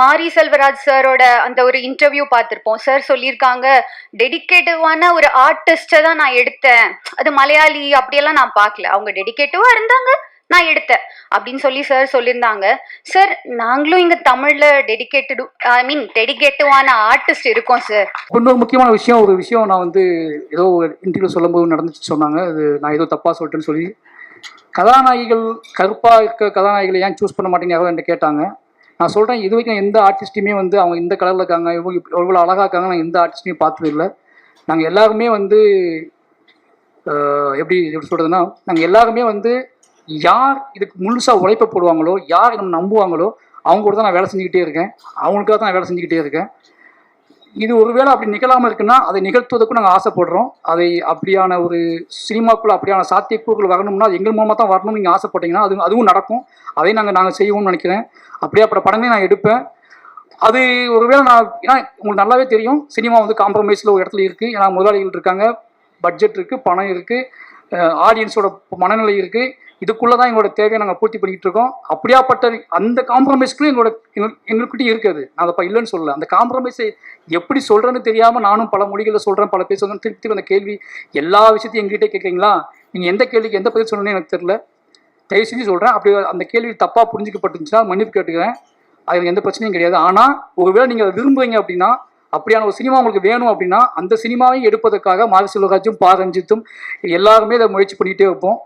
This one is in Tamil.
மாரி செல்வராஜ் சாரோட அந்த ஒரு இன்டர்வியூ பார்த்துருப்போம். சார் சொல்லியிருக்காங்க டெடிக்கேட்டிவான ஒரு ஆர்டிஸ்டை தான் நான் எடுத்தேன். அது மலையாளி அப்படியெல்லாம் நான் பார்க்கல. அவங்க டெடிகேட்டிவா இருந்தாங்க நான் எடுத்தேன். அப்படின்னு சொல்லி சார் சொல்லியிருந்தாங்க. சார் நாங்களும் இங்க தமிழ்ல டெடிகேட்டட் ஐ மீன் டெடிகேட்டிவான ஆர்டிஸ்ட் இருக்கோம் சார் இன்னொரு முக்கியமான விஷயம் ஒரு விஷயம் நான் வந்து ஏதோ ஒரு இன்டர்வியூ சொல்லும்போது நடந்துச்சு சொன்னாங்க. அது நான் ஏதோ தப்பாக சொல்லிட்டேன்னு சொல்லி. கதாநாயகிகள் கருப்பாக இருக்க கதாநாயகிகளை ஏன் சூஸ் பண்ண மாட்டேங்க என்று கேட்டாங்க. நான் சொல்கிறேன் இது வரைக்கும் எந்த ஆர்டிஸ்ட்டுமே வந்து அவங்க இந்த கலரில் இருக்காங்க இவங்க இவ்வளோ அழகாக இருக்காங்க நான் எந்த ஆர்டிஸ்ட்டையும் பார்த்தது இல்லை. நாங்கள் எல்லாருமே வந்து எப்படி எப்படி சொல்கிறதுனா நாங்கள் எல்லாருமே வந்து யார் இதுக்கு முழுசாக உழைப்ப போடுவாங்களோ யார் நம்ம நம்புவாங்களோ அவங்க கூட தான் நான் வேலை செஞ்சுக்கிட்டே இருக்கேன். அவங்களுக்காக தான் நான் வேலை செஞ்சுக்கிட்டே இருக்கேன். இது ஒருவேளை அப்படி நிகழாமல் இருக்குன்னா அதை நிகழ்த்துவதற்கும் நாங்கள் ஆசைப்படுறோம். அதை அப்படியான ஒரு சினிமாக்குள்ள அப்படியான சாத்தியக்கூறுகள் வரணும்னா அது எங்கள் மூலமாக தான் வரணும்னு நீங்கள் ஆசைப்பட்டீங்கன்னா அது அதுவும் நடக்கும். அதை நாங்கள் நாங்கள் செய்வோம்னு நினைக்கிறேன். அப்படியாப்பட்ட படங்களை நான் எடுப்பேன். அது ஒருவேளை நான் ஏன்னா உங்களுக்கு நல்லாவே தெரியும் சினிமா வந்து காம்ப்ரமைஸில் ஒரு இடத்துல இருக்குது ஏன்னா முதலாளிகள் இருக்காங்க பட்ஜெட் இருக்குது பணம் இருக்குது ஆடியன்ஸோட மனநிலை இருக்குது இதுக்குள்ளே தான் எங்களோட தேவையை நாங்கள் பூர்த்தி பண்ணிக்கிட்டு இருக்கோம். அப்படியாப்பட்ட அந்த காம்ப்ரமைஸ்க்கும் எங்களோட எங்கள் எங்கள்கிட்ட இருக்குது நான் அதை இல்லைன்னு சொல்லல. அந்த காம்ப்ரமைஸை எப்படி சொல்கிறேன்னு தெரியாமல் நானும் பல மொழிகளில் சொல்கிறேன் பல பேர் சொல்கிறேன் திருப்பி திருப்பி அந்த கேள்வி எல்லா விஷயத்தையும் எங்ககிட்ட கேட்குறீங்களா? நீங்கள் எந்த கேள்விக்கு எந்த பதில் சொல்லணும்னு எனக்கு தெரியல. தயவு செஞ்சு சொல்கிறேன் அப்படி அந்த கேள்வி தப்பாக புரிஞ்சுக்கப்பட்டுச்சுன்னா மன்னிப்பு கேட்டுக்கிறேன். அது எந்த பிரச்சனையும் கிடையாது. ஆனால் ஒருவேளை நீங்கள் அதை விரும்புவீங்க அப்படின்னா அப்படியான ஒரு சினிமா உங்களுக்கு வேணும் அப்படின்னா அந்த சினிமாவை எடுப்பதற்காக மாரி செல்வராஜும் பா ரஞ்சித்தும் எல்லாருமே இதை முயற்சி பண்ணிகிட்டே இருப்போம்.